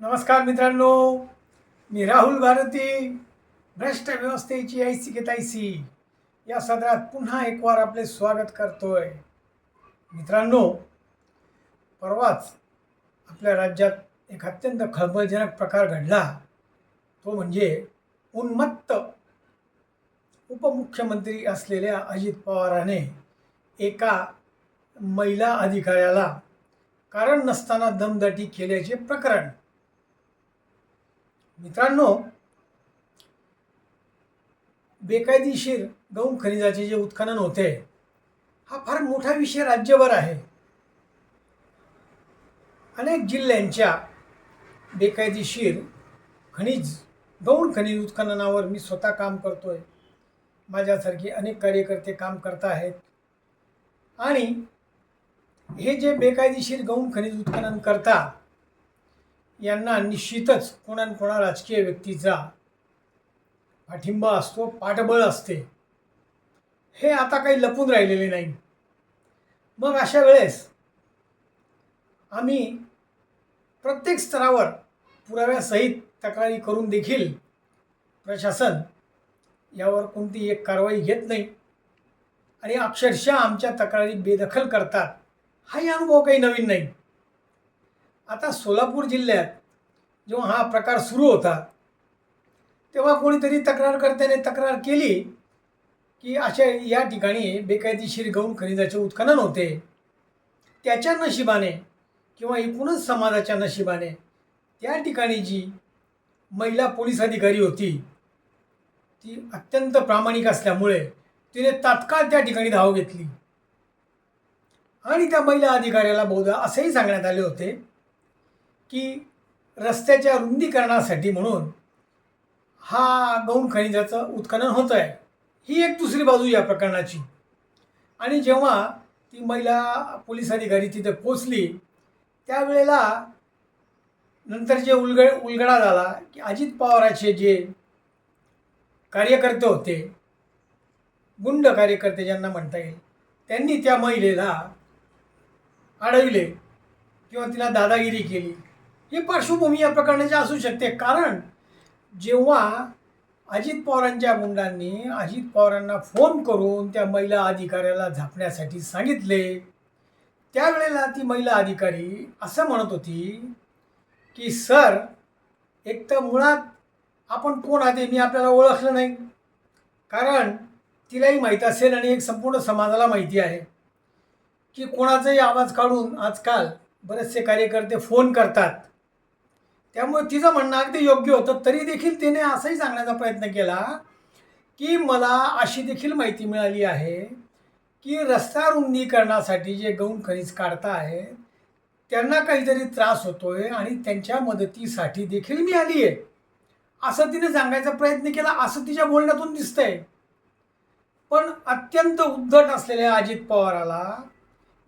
नमस्कार मित्रांनो मी राहुल भारती भ्रष्ट व्यवस्थेची ऐसी के तैसी या सदरात पुन्हा एक वार आपले स्वागत करतोय. मित्रांनो परवाच आपल्या राज्यात एक अत्यंत खळबळजनक प्रकार घडला. तो म्हणजे उन्मत्त उपमुख्यमंत्री असलेल्या अजित पवाराने एका महिला अधिकाऱ्याला कारण नसताना दमदाटी केल्याचे प्रकरण मित्रांनो बेकायदेशीर गौण खनिजाचे जे उत्खनन होते हा फार मोठा विषय राज्यभर आहे. अनेक जिल्ह्यांच्या बेकायदेशीर खनिज गौण खनिज उत्खननावर मी स्वतः काम करतोय. माझ्यासारखे अनेक कार्यकर्ते काम करत आहेत. आणि हे जे बेकायदेशीर गौण खनिज उत्खनन करता यांना निश्चितच कोणा कोणा राजकीय व्यक्तीचा पाठिंबा असतो पाठबळ असते. हे आता काही लपून राहिलेले नाही. मग अशा वेळेस आम्ही प्रत्येक स्तरावर पुराव्यासहित तक्रारी करून देखील प्रशासन यावर कोणती एक कारवाई घेत नाही. आणि अक्षरशः आमच्या तक्रारी बेदखल करतात. हाही अनुभव काही नवीन नाही. आता सोलापूर जिल्ह्यात जेव्हा हा प्रकार सुरू होता तेव्हा कोणीतरी तक्रारकर्त्याने तक्रार केली की अशा या ठिकाणी बेकायदेशीर गौण खनिजाचे उत्खनन होते. त्याच्या नशिबाने किंवा एकूणच समाजाच्या नशिबाने त्या ठिकाणी जी महिला पोलीस अधिकारी होती ती अत्यंत प्रामाणिक असल्यामुळे तिने तात्काळ त्या ठिकाणी धाव घेतली. आणि त्या महिला अधिकाऱ्याला बहुधा असेही सांगण्यात आले होते की रस्त्याच्या रुंदीकरणासाठी म्हणून हा गौण खनिजाचं उत्खनन होत आहे. ही एक दुसरी बाजू या प्रकरणाची. आणि जेव्हा ती महिला पोलीस अधिकारी तिथे पोचली त्यावेळेला नंतर जे उलगड उलगडा झाला की अजित पवाराचे जे कार्यकर्ते होते गुंड कार्यकर्ते ज्यांना म्हणता येईल त्यांनी त्या महिलेला अडविले किंवा तिला दादागिरी केली. ही पार्श्वभूमी या प्रकरणाची असू शकते. कारण जेव्हा अजित पवारांच्या मुंडांनी अजित पवारांना फोन करून त्या महिला अधिकाऱ्याला झापण्यासाठी सांगितले त्यावेळेला ती महिला अधिकारी असं म्हणत होती की सर एक तर मुळात आपण कोण आहात मी आपल्याला ओळखलं नाही. कारण तिलाही माहीत असेल आणि एक संपूर्ण समाजाला माहिती आहे की कोणाचाही आवाज काढून आजकाल बरेचसे कार्यकर्ते फोन करतात. त्यामुळे तिचं म्हणणं अगदी योग्य होतं. तरी देखील तिने असंही सांगण्याचा प्रयत्न केला की मला अशी देखील माहिती मिळाली आहे की रस्ता रुंदीकरणासाठी जे गौण खनिज काढता आहे त्यांना काहीतरी त्रास होतोय आणि त्यांच्या मदतीसाठी देखील मी आली आहे असं तिने सांगायचा प्रयत्न केला असं तिच्या बोलण्यातून दिसतंय. पण अत्यंत उद्धट असलेल्या अजित पवाराला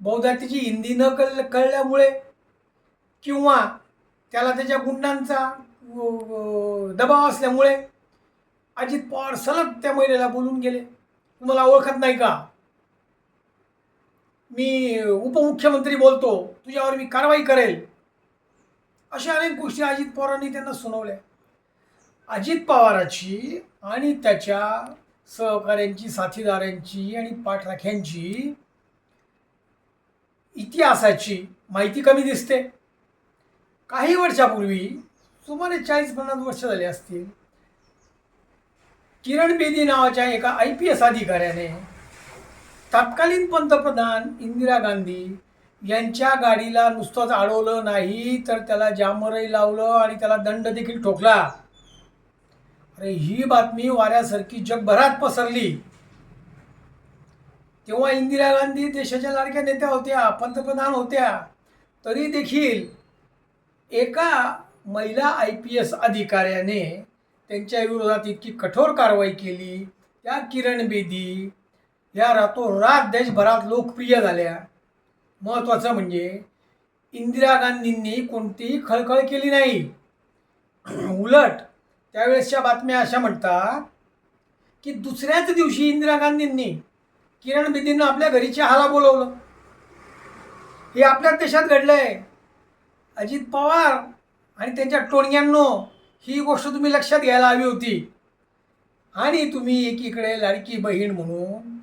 बहुधा तिची हिंदी न कळ कळल्यामुळे किंवा त्याला त्याच्या गुंडांचा दबाव असल्यामुळे अजित पवार सलग त्या महिलेला बोलून गेले. तुम्हाला ओळखत नाही का? मी उपमुख्यमंत्री बोलतो तुझ्यावर मी कारवाई करेल. अशा अनेक गोष्टी अजित पवारांनी त्यांना सुनावल्या. अजित पवाराची आणि त्याच्या सहकाऱ्यांची साथीदारांची आणि पाठराख्यांची इतिहासाची माहिती कमी दिसते. काही वर्षापूर्वी सुमारे चाळीस पन्नास वर्ष झाली असतील किरण बेदी नावाच्या एका आय पी एस अधिकाऱ्याने तत्कालीन पंतप्रधान इंदिरा गांधी यांच्या गाडीला नुसतंच अडवलं नाही तर त्याला जामरही लावलं आणि त्याला दंड देखील ठोकला. अरे ही बातमी वाऱ्यासारखी जगभरात पसरली. तेव्हा इंदिरा गांधी देशाच्या लाडक्या नेत्या होत्या पंतप्रधान होत्या तरी देखील एका महिला आय पी एस अधिकाऱ्याने त्यांच्या विरोधात इतकी कठोर कारवाई केली. त्या किरण बेदी या रातोरात देशभरात लोकप्रिय झाल्या. महत्त्वाचं म्हणजे इंदिरा गांधींनी कोणतीही खळखळ केली नाही. उलट त्यावेळेसच्या बातम्या अशा म्हणतात की दुसऱ्याच दिवशी इंदिरा गांधींनी किरण बेदींना आपल्या घरीच्या हाला बोलवलं. हे आपल्या देशात आहे अजित पवार आणि त्यांच्या टोणग्यांनो ही गोष्ट तुम्ही लक्षात घ्यायला हवी होती. आणि तुम्ही एकीकडे लाडकी बहीण म्हणून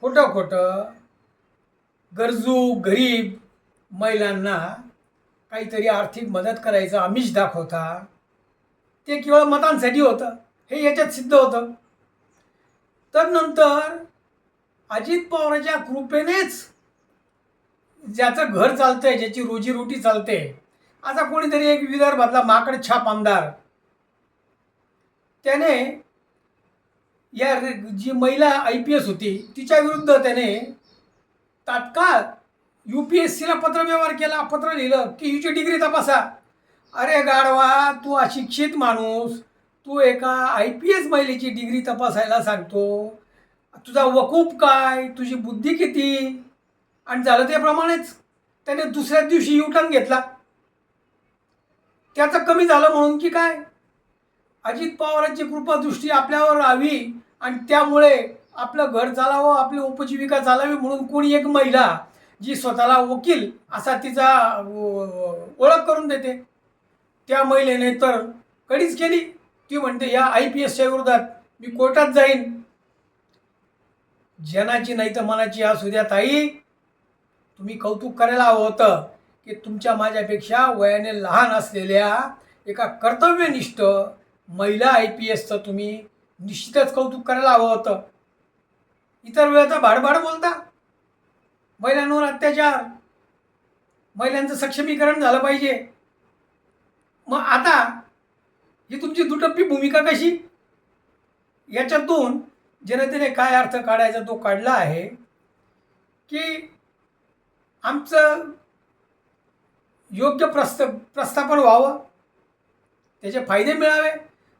खोटं खोटं गरजू गरीब महिलांना काहीतरी आर्थिक मदत करायचं आमिष दाखवता ते केवळ मतांसाठी होतं. हे याच्यात सिद्ध होतं. तर नंतर अजित पवारांच्या कृपेनेच ज्याचं घर चालतंय ज्याची रोजीरोटी चालते असा कोणीतरी एक विदर्भातला माकड छाप आमदार. त्याने या जी महिला आय पी एस होती तिच्या विरुद्ध त्याने तात्काळ यू पी एस सीला पत्रव्यवहार केला पत्र लिहिलं की हिची डिग्री तपासा. अरे गाढवा तू अशिक्षित माणूस तू एका आय पी एस महिलेची डिग्री तपासायला सांगतो. तुझा वकूप काय तुझी बुद्धी किती? आणि झालं त्याप्रमाणेच. त्याने दुसऱ्याच दिवशी युटर्न घेतला. त्याचं कमी झालं म्हणून की काय? अजित पवारांची कृपादृष्टी आपल्यावर राहावी आणि त्यामुळे आपलं घर चालावं आपली उपजीविका चालावी म्हणून कोणी एक महिला जी स्वतःला वकील असा तिचा ओळख करून देते. त्या महिलेने तर कधीच केली. ती म्हणते या आय पी एसच्या विरोधात मी कोर्टात जाईन. जनाची नाही तर मनाची असू द्या ताई. तुम्ही कौतुक करायला हवं होतं. की तुमच्या माझ्यापेक्षा वयाने लहान असलेल्या एका कर्तव्यनिष्ठ महिला आय पी एसचं तुम्ही निश्चितच कौतुक करायला हवं होतं. इतर वेळेचा भाडभाड बोलता. महिलांवर अत्याचार. महिलांचं सक्षमीकरण झालं पाहिजे. मग आता ही तुमची दुटप्पी भूमिका कशी? याच्यातून जनतेने काय अर्थ काढायचा तो काढला आहे की आमचं योग्य प्रस्त प्रस्थापन व्हावं. त्याचे फायदे मिळावे.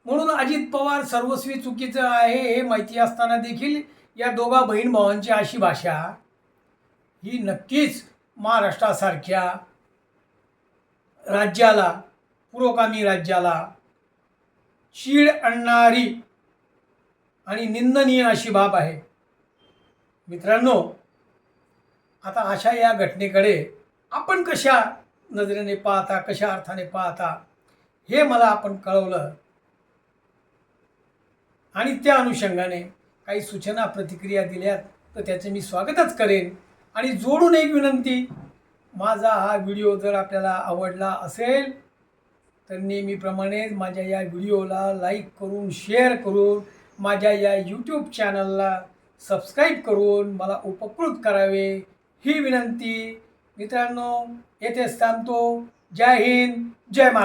म्हणून अजित पवार सर्वस्वी चुकीचं आहे हे माहिती असताना देखील या दोघा बहीण भावांची अशी भाषा ही नक्कीच महाराष्ट्रासारख्या राज्याला पुरोगामी राज्याला चीड आणणारी आणि निंदनीय अशी बाब आहे. मित्रांनो आता अशा या घटनेकडे आपण कशा नजरेने पाहता कशा अर्थाने पाहता हे मला आपण कळवलं. आणि त्या अनुषंगाने काही सूचना प्रतिक्रिया दिल्यात तर त्याचे मी स्वागतच करेन. आणि जोडून एक विनंती माझा हा व्हिडिओ जर आपल्याला आवडला असेल तर नेहमीप्रमाणेच माझ्या या व्हिडिओला लाईक करून शेअर करून माझ्या या यूट्यूब चॅनलला सबस्क्राईब करून मला उपकृत करावे ही विनंती. मित्रांनो येथेच थांबतो जय हिंद जय महाराष्ट्र.